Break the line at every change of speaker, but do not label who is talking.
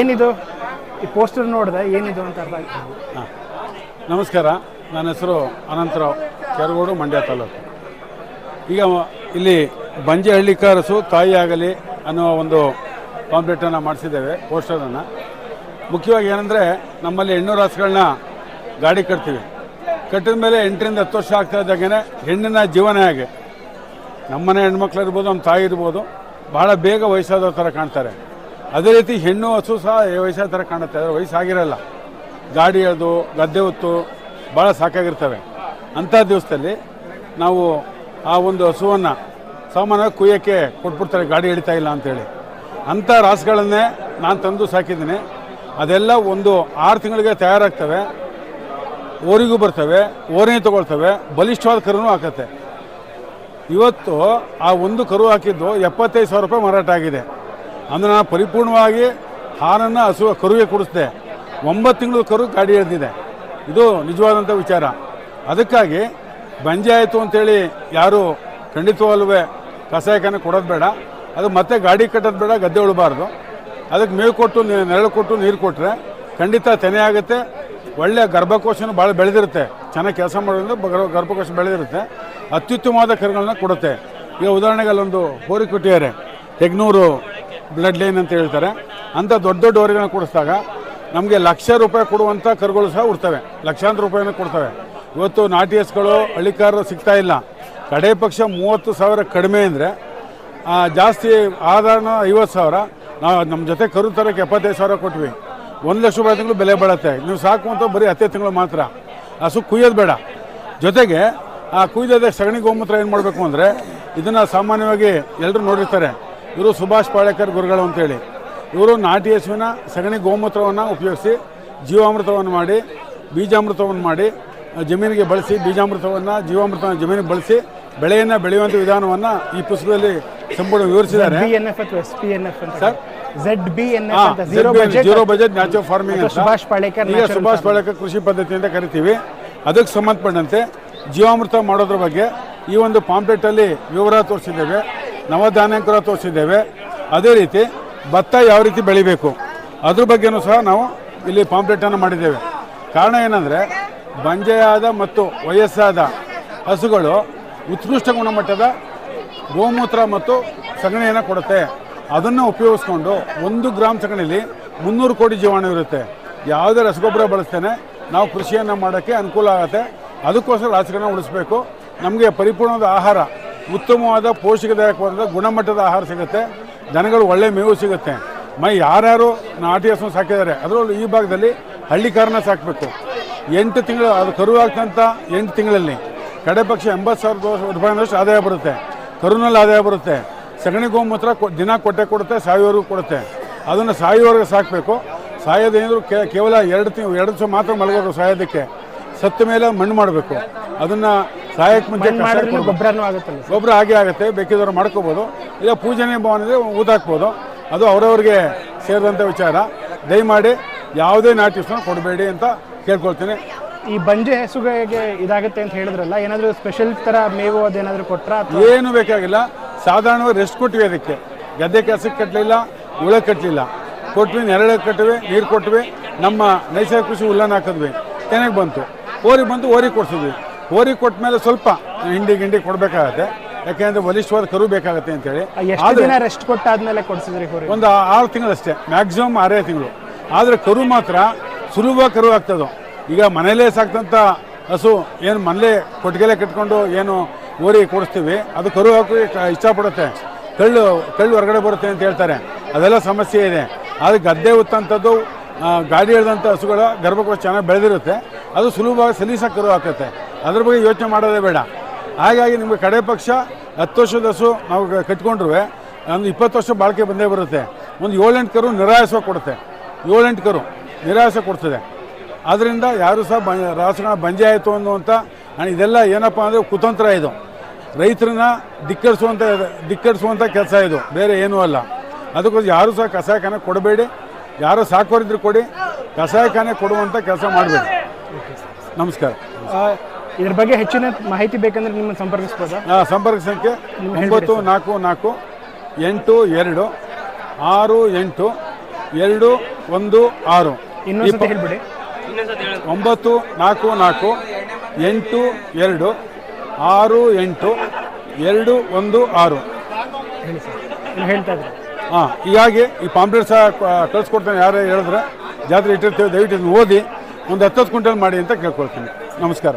ಏನಿದು? ಈ ಪೋಸ್ಟರ್ ನೋಡಿದೆ, ಏನಿದು ಅಂತ ಅರ್ಥ ಆಯ್ತು.
ಹಾಂ. ನಮಸ್ಕಾರ, ನನ್ನ ಹೆಸರು ಅನಂತರಾವ್ ಕೆರಗೋಡು, ಮಂಡ್ಯ ತಾಲೂಕು. ಈಗ ಇಲ್ಲಿ ಬಂಜೆಹಳ್ಳಿ ಕಾರಸು ತಾಯಿಯಾಗಲಿ ಅನ್ನೋ ಒಂದು ಪಾಂಪ್ಲೆಟನ್ನು ಮಾಡಿಸಿದ್ದೇವೆ ಪೋಸ್ಟರನ್ನು ಮುಖ್ಯವಾಗಿ ಏನಂದರೆ, ನಮ್ಮಲ್ಲಿ ಹೆಣ್ಣು ರಾಸುಗಳನ್ನ ಗಾಡಿ ಕಟ್ತೀವಿ. ಕಟ್ಟಿದ ಮೇಲೆ ಎಂಟರಿಂದ ಹತ್ತು ವರ್ಷ ಆಗ್ತಾ ಇದ್ದಾಗೇ ಹೆಣ್ಣಿನ ಜೀವನ ಹೇಗೆ? ನಮ್ಮನೆ ಹೆಣ್ಮಕ್ಳು ಇರ್ಬೋದು, ನಮ್ಮ ತಾಯಿ ಇರ್ಬೋದು ಭಾಳ ಬೇಗ ವಯಸ್ಸಾದ ಥರ ಕಾಣ್ತಾರೆ. ಅದೇ ರೀತಿ ಹೆಣ್ಣು ಹಸು ಸಹ ವಯಸ್ಸಾದ ಥರ ಕಾಣುತ್ತೆ. ಅದರ ವಯಸ್ಸಾಗಿರಲ್ಲ. ಗಾಡಿ ಅದು, ಗದ್ದೆ ಹೊತ್ತು ಭಾಳ ಸಾಕಾಗಿರ್ತವೆ. ಅಂಥ ದಿವಸದಲ್ಲಿ ನಾವು ಆ ಒಂದು ಹಸುವನ್ನು ಸಾಮಾನ್ಯವಾಗಿ ಕುಯ್ಯೋಕ್ಕೆ ಕೊಟ್ಬಿಡ್ತಾರೆ, ಗಾಡಿ ಎಳಿತಾ ಇಲ್ಲ ಅಂತೇಳಿ. ಅಂಥ ರಾಸುಗಳನ್ನೇ ನಾನು ತಂದು ಸಾಕಿದ್ದೀನಿ. ಅದೆಲ್ಲ ಒಂದು ಆರು ತಿಂಗಳಿಗೆ ತಯಾರಾಗ್ತವೆ. ಓರಿಗೂ ಬರ್ತವೆ, ಓರಿನೇ ತೊಗೊಳ್ತವೆ, ಬಲಿಷ್ಠವಾದ ಕರುನೂ ಹಾಕತ್ತೆ. ಇವತ್ತು ಆ ಒಂದು ಕರು ಹಾಕಿದ್ದು ಎಪ್ಪತ್ತೈದು ಸಾವಿರ ರೂಪಾಯಿ ಮಾರಾಟ ಆಗಿದೆ. ಅಂದರೆ ನಾನು ಪರಿಪೂರ್ಣವಾಗಿ ಹಾಲನ್ನು ಹಸು, ಕರುವಿಗೆ ಕೊಡಿಸ್ದೆ. ಒಂಬತ್ತು ತಿಂಗಳು ಕರು ಗಾಡಿ ಎಳೆದಿದೆ. ಇದು ನಿಜವಾದಂಥ ವಿಚಾರ. ಅದಕ್ಕಾಗಿ ಬಂಜೆ ಆಯಿತು ಅಂತೇಳಿ ಯಾರು ಖಂಡಿತವಲ್ಲವೇ ಕಸಾಯಕನ ಕೊಡೋದು ಬೇಡ. ಅದು ಮತ್ತೆ ಗಾಡಿ ಕಟ್ಟೋದು ಬೇಡ, ಗದ್ದೆ ಉಳಬಾರ್ದು. ಅದಕ್ಕೆ ಮೇವು ಕೊಟ್ಟು ನೆರಳು ಕೊಟ್ಟು, ನೀರು ಕೊಟ್ಟರೆ ಖಂಡಿತ ತೆನೆ ಆಗುತ್ತೆ. ಒಳ್ಳೆಯ ಗರ್ಭಕೋಶನೂ ಭಾಳ ಬೆಳೆದಿರುತ್ತೆ. ಚೆನ್ನಾಗಿ ಕೆಲಸ ಮಾಡೋದ್ರಿಂದ ಗರ್ಭಕೋಶ ಬೆಳೆದಿರುತ್ತೆ. ಅತ್ಯುತ್ತಮವಾದ ಕರುಗಳನ್ನ ಕೊಡುತ್ತೆ. ಈಗ ಉದಾಹರಣೆಗೆ ಅಲ್ಲೊಂದು ಹೋರಿ ಕೊಟ್ಟಿದ್ದಾರೆ ಹೆಗ್ನೂರು ಬ್ಲಡ್ ಲೈನ್ ಅಂತ ಹೇಳ್ತಾರೆ. ಅಂಥ ದೊಡ್ಡ ದೊಡ್ಡ ಅವರಿಗೆ ಕೊಡಿಸಿದಾಗ ನಮಗೆ ಲಕ್ಷ ರೂಪಾಯಿ ಕೊಡುವಂಥ ಕರುಗಳು ಸಹ ಉಡ್ತವೆ. ಲಕ್ಷಾಂತರ ರೂಪಾಯಿನ ಕೊಡ್ತವೆ. ಇವತ್ತು ನಾಟಿ ಎಸ್ಗಳು ಹಳ್ಳಿಕಾರರು ಸಿಗ್ತಾ ಇಲ್ಲ. ಕಡೆ ಪಕ್ಷ ಮೂವತ್ತು ಸಾವಿರ ಕಡಿಮೆ ಅಂದರೆ ಜಾಸ್ತಿ ಆಧಾರನ ಐವತ್ತು ಸಾವಿರ. ನಾವು ನಮ್ಮ ಜೊತೆ ಕರು ತರೋಕ್ಕೆ ಎಪ್ಪತ್ತೈದು ಸಾವಿರ ಕೊಟ್ವಿ. ಒಂದು ಲಕ್ಷ ರೂಪಾಯಿ ತಿಂಗಳು ಬೆಲೆ ಬಾಳುತ್ತೆ ನೀವು ಸಾಕು ಅಂತ ಬರೀ ಹತ್ತೇ ತಿಂಗಳು ಮಾತ್ರ. ಹಸು ಕುಯ್ಯೋದು ಬೇಡ. ಜೊತೆಗೆ, ಆ, ಕುಯ್ದದ ಸಗಣಿ ಗೋಮೂತ್ರ ಏನು ಮಾಡಬೇಕು ಅಂದರೆ, ಇದನ್ನು ಸಾಮಾನ್ಯವಾಗಿ ಎಲ್ಲರೂ ನೋಡಿರ್ತಾರೆ. ಇವರು ಸುಭಾಷ್ ಪಾಳೇಕರ್ ಗುರುಗಳು ಅಂತೇಳಿ. ಇವರು ನಾಟಿ ಹಸುವಿನ ಸಗಣಿ ಗೋಮೂತ್ರವನ್ನು ಉಪಯೋಗಿಸಿ ಜೀವಾಮೃತವನ್ನು ಮಾಡಿ ಬೀಜಾಮೃತವನ್ನು ಮಾಡಿ ಜಮೀನಿಗೆ ಬಳಸಿ ಬೀಜಾಮೃತವನ್ನು ಜೀವಾಮೃತವನ್ನು ಜಮೀನಿಗೆ ಬಳಸಿ ಬೆಳೆಯನ್ನು ಬೆಳೆಯುವಂಥ ವಿಧಾನವನ್ನು ಈ ಪುಸ್ತಕದಲ್ಲಿ ಸಂಪೂರ್ಣ ವಿವರಿಸಿದ್ದಾರೆ. Sir?
Z B zero budget
natural farming
Subhash Palekar
ಈಗ ಸುಭಾಷ್ ಪಾಳೇಕರ್ ಕೃಷಿ ಪದ್ಧತಿ ಅಂತ ಕರಿತೀವಿ. ಅದಕ್ಕೆ ಸಂಬಂಧಪಟ್ಟಂತೆ ಜೀವಾಮೃತ ಮಾಡೋದ್ರ ಬಗ್ಗೆ ಈ ಒಂದು ಪಾಂಪ್ಲೆಟಲ್ಲಿ ವಿವರ ತೋರಿಸಿದ್ದೇವೆ. ನವಧಾನ್ಯಂಕರ ತೋರಿಸಿದ್ದೇವೆ. ಅದೇ ರೀತಿ ಭತ್ತ ಯಾವ ರೀತಿ ಬೆಳಿಬೇಕು ಅದ್ರ ಬಗ್ಗೆನೂ ಸಹ ನಾವು ಇಲ್ಲಿ ಪಾಂಪ್ಲೆಟನ್ನು ಮಾಡಿದ್ದೇವೆ. ಕಾರಣ ಏನಂದರೆ ಬಂಜೆಯಾದ ಮತ್ತು ವಯಸ್ಸಾದ ಹಸುಗಳು ಉತ್ಕೃಷ್ಟ ಗುಣಮಟ್ಟದ ಗೋಮೂತ್ರ ಮತ್ತು ಸಗಣಿಯನ್ನು ಕೊಡುತ್ತೆ. ಅದನ್ನು ಉಪಯೋಗಿಸ್ಕೊಂಡು ಒಂದು ಗ್ರಾಮ್ ಸಗಣಿಲಿ ಮುನ್ನೂರು ಕೋಟಿ ಜೀವಾಣು ಇರುತ್ತೆ. ಯಾವುದೇ ರಸಗೊಬ್ಬರ ಬಳಸ್ತೇನೆ ನಾವು ಕೃಷಿಯನ್ನು ಮಾಡೋಕ್ಕೆ ಅನುಕೂಲ ಆಗುತ್ತೆ. ಅದಕ್ಕೋಸ್ಕರ ರಾಸಗಳನ್ನು ಉಳಿಸ್ಬೇಕು ನಮಗೆ ಪರಿಪೂರ್ಣವಾದ ಆಹಾರ ಉತ್ತಮವಾದ ಪೋಷಕದಾಯಕವಾದ ಗುಣಮಟ್ಟದ ಆಹಾರ ಸಿಗುತ್ತೆ. ದನಗಳು ಒಳ್ಳೆ ಮೇವು ಸಿಗುತ್ತೆ. ಮೈ ಯಾರ್ಯಾರು ನಾಟಿ ಹಸು ಸಾಕಿದ್ದಾರೆ, ಅದರಲ್ಲೂ ಈ ಭಾಗದಲ್ಲಿ ಹಳ್ಳಿ ಕಾರಣ ಸಾಕಬೇಕು. ಎಂಟು ತಿಂಗಳು, ಅದು ಕರು ಆಗ್ತಂತ ಎಂಟು ತಿಂಗಳಲ್ಲಿ. ಕಡೆ ಪಕ್ಷ ಎಂಬತ್ತು ಸಾವಿರ ರೂಪಾಯಿನಷ್ಟು ಆದಾಯ ಬರುತ್ತೆ. ಕರುನಲ್ಲಿ ಆದಾಯ ಬರುತ್ತೆ. ಸಗಣಿ ಗೋಮೂತ್ರ ದಿನ ಕೊಟ್ಟೆ ಕೊಡುತ್ತೆ, ಸಾಯುವವರೆಗೂ ಕೊಡುತ್ತೆ. ಅದನ್ನು ಸಾಯೋವರೆಗೆ ಸಾಕಬೇಕು. ಸಾಯೋದೇನಾದರೂ ಕೇವಲ ಎರಡು ತಿಂಗಳು ಎರಡು ದಿವಸ ಮಾತ್ರ ಮಲಗಬೇಕು ಸಾಯೋದಕ್ಕೆ. ಸತ್ತ ಮೇಲೆ ಮಣ್ಣು ಮಾಡಬೇಕು. ಅದನ್ನು ಸಾಯಕ್ಕೆ ಮುಂಚೆ
ಮಣ್ಣು
ಕಷಾಯ
ಮಾಡಿದ್ರೆ
ಕೊಡ್ಬೇಕು.
ಗೊಬ್ಬರನೂ ಆಗುತ್ತಲ್ಲ ಸರ್
ಗೊಬ್ಬರ ಹಾಗೆ ಆಗುತ್ತೆ ಬೇಕಿದ್ದವ್ರು ಮಾಡ್ಕೋಬೋದು. ಇಲ್ಲ ಪೂಜನೆ ಭವನ ಇದ್ರೆ ಊದಾಕ್ಬೋದು ಅದು ಅವರವ್ರಿಗೆ ಸೇರಿದಂಥ ವಿಚಾರ. ದಯಮಾಡಿ ಯಾವುದೇ ನಾಟಿಸ್ನ ಕೊಡಬೇಡಿ ಅಂತ ಕೇಳ್ಕೊಳ್ತೀನಿ.
ಈ ಬಂಜೆ ಹೆಸುಗೆ ಇದಾಗುತ್ತೆ ಅಂತ ಹೇಳಿದ್ರಲ್ಲ ಏನಾದರೂ ಸ್ಪೆಷಲ್ ತರ ಮೇವು ಅದೇನಾದರೂ ಕೊಟ್ರಾ ಅಥವಾ?
ಏನು ಬೇಕಾಗಿಲ್ಲ. ಸಾಧಾರಣವಾಗಿ ರೆಸ್ಟ್ ಕೊಟ್ವಿ ಅದಕ್ಕೆ. ಗದ್ದೆ ಕೆಲಸಕ್ಕೆ ಕಟ್ಟಲಿಲ್ಲ ಉಳ ಕಟ್ಟಲಿಲ್ಲ ಕೊಟ್ವಿ ನೆರಳು ಕಟ್ಟುವೆ ನೀರು ಕೊಟ್ವಿ. ನಮ್ಮ ನೈಸರ್ಗಿಕ ಕೃಷಿ ಹುಲ್ಲನ್ನು ಹಾಕಿದ್ವಿ. ಚೆನ್ನಾಗಿ ಬಂತು. ಓರಿಗೆ ಬಂತು ಓರಿಗೆ ಕೊಡ್ಸಿದ್ವಿ. ಓರಿ ಕೊಟ್ಟ ಮೇಲೆ ಸ್ವಲ್ಪ ಹಿಂಡಿ ಗಿಂಡಿ ಕೊಡಬೇಕಾಗತ್ತೆ. ಯಾಕೆಂದ್ರೆ ಬಲಿಷ್ಠವಾದ ಕರು ಬೇಕಾಗತ್ತೆ ಅಂತೇಳಿ.
ಎಷ್ಟು ದಿನ ರೆಸ್ಟ್ ಕೊಟ್ಟಾದ್ಮೇಲೆ ಕೊಡ್ಸಿದ್ರಿ ಹೋರಿ?
ಒಂದು ಆರು ತಿಂಗಳು ಅಷ್ಟೇ ಮ್ಯಾಕ್ಸಿಮಮ್ ಆರೇ ತಿಂಗಳು. ಆದರೆ ಕರು ಮಾತ್ರ ಸುಲಭ ಕರು ಆಗ್ತದೆ. ಈಗ ಮನೇಲೇ ಸಾಕ್ತಂಥ ಹಸು ಏನು ಮನೇಲೇ ಕೊಟ್ಟಿಗೆಲೆ ಕಟ್ಕೊಂಡು ಏನು ಓರಿ ಕೊಡಿಸ್ತೀವಿ ಅದು ಕರು ಹಾಕಿ ಇಷ್ಟಪಡುತ್ತೆ. ಕಳ್ಳು ಕಳ್ಳು ಹೊರಗಡೆ ಬರುತ್ತೆ ಅಂತ ಹೇಳ್ತಾರೆ. ಅದೆಲ್ಲ ಸಮಸ್ಯೆ ಇದೆ. ಅದು ಗದ್ದೆ ಉತ್ತಂಥದ್ದು ಗಾಡಿ ಹಿಡಿದಂಥ ಹಸುಗಳ ಗರ್ಭಕೋಶ ಚೆನ್ನಾಗಿ ಬೆಳೆದಿರುತ್ತೆ. ಅದು ಸುಲಭವಾಗಿ ಸಲೀಸಾಗಿ ಕರು ಹಾಕುತ್ತೆ. ಅದ್ರ ಬಗ್ಗೆ ಯೋಚನೆ ಮಾಡೋದೇ ಬೇಡ. ಹಾಗಾಗಿ ನಿಮಗೆ ಕಡೆ ಪಕ್ಷ ಹತ್ತು ವರ್ಷದ ಹಸು ನಾವು ಕಟ್ಕೊಂಡ್ರು ಒಂದು ಇಪ್ಪತ್ತು ವರ್ಷ ಬಾಳಿಕೆ ಬಂದೇ ಬರುತ್ತೆ. ಒಂದು ಏಳೆಂಟು ಕರು ನಿರಾಯಸ ಕೊಡುತ್ತೆ. ಏಳೆಂಟು ಕರು ನಿರಾಯಸ ಕೊಡ್ತದೆ. ಆದ್ದರಿಂದ ಯಾರು ಸಹ ಬ ರಾಸುಗಳ ಬಂಜೆ ಆಯಿತು ಅನ್ನುವಂಥ, ನಾನು ಇದೆಲ್ಲ ಏನಪ್ಪ ಅಂದರೆ ಕುತಂತ್ರ ಇದು. ರೈತರನ್ನ ಧಿಕ್ಕರಿಸುವಂಥ ಧಿಕ್ಕರಿಸುವಂಥ ಕೆಲಸ ಇದು. ಬೇರೆ ಏನೂ ಅಲ್ಲ. ಅದಕ್ಕೋಸ್ಕರ ಯಾರು ಸಹ ಕಸಾಯಖಾನೆ ಕೊಡಬೇಡಿ. ಯಾರು ಸಾಕೋರಿದ್ರು ಕೊಡಿ. ಕಸಾಯಖಾನೆ ಕೊಡುವಂಥ ಕೆಲಸ ಮಾಡಬೇಡಿ. ನಮಸ್ಕಾರ.
ಇದ್ರ ಬಗ್ಗೆ ಹೆಚ್ಚಿನ ಮಾಹಿತಿ ಬೇಕಂದ್ರೆ ನಿಮ್ಮನ್ನು ಸಂಪರ್ಕಿಸ್ಬೋದಾ?
ಆ, ಸಂಪರ್ಕ ಸಂಖ್ಯೆ ಒಂಬತ್ತು ನಾಲ್ಕು ನಾಲ್ಕು ಎಂಟು ಎರಡು ಆರು ಎಂಟು ಎರಡು ಒಂದು ಆರು.
ಇನ್ನೊಂದು ಹೇಳ್ಬಿಡಿ.
ಒಂಬತ್ತು ನಾಲ್ಕು ನಾಲ್ಕು ಎಂಟು ಎರಡು ಆರು ಎಂಟು ಎರಡು ಒಂದು ಆರು.
ಹೇಳಿ ಸರ್. ನೀವು ಹೇಳ್ತಾ ಇದ್ರಿ
ಹಾಂ ಹೀಗಾಗಿ ಈ ಪಾಂಪ್ಲೆಟ್ ಸಹ ಕಳಿಸ್ಕೊಡ್ತೇನೆ ಕಳಿಸ್ಕೊಡ್ತಾನೆ. ಯಾರೇ ಹೇಳಿದ್ರೆ ಜಾತ್ರೆ ಇಟ್ಟಿರ್ತೀವಿ ದಯವಿಟ್ಟು ಓದಿ ಒಂದು ಹತ್ತು ಕ್ವಿಂಟಲ್ ಮಾಡಿ ಅಂತ ಕೇಳ್ಕೊಳ್ತೀನಿ. ನಮಸ್ಕಾರ.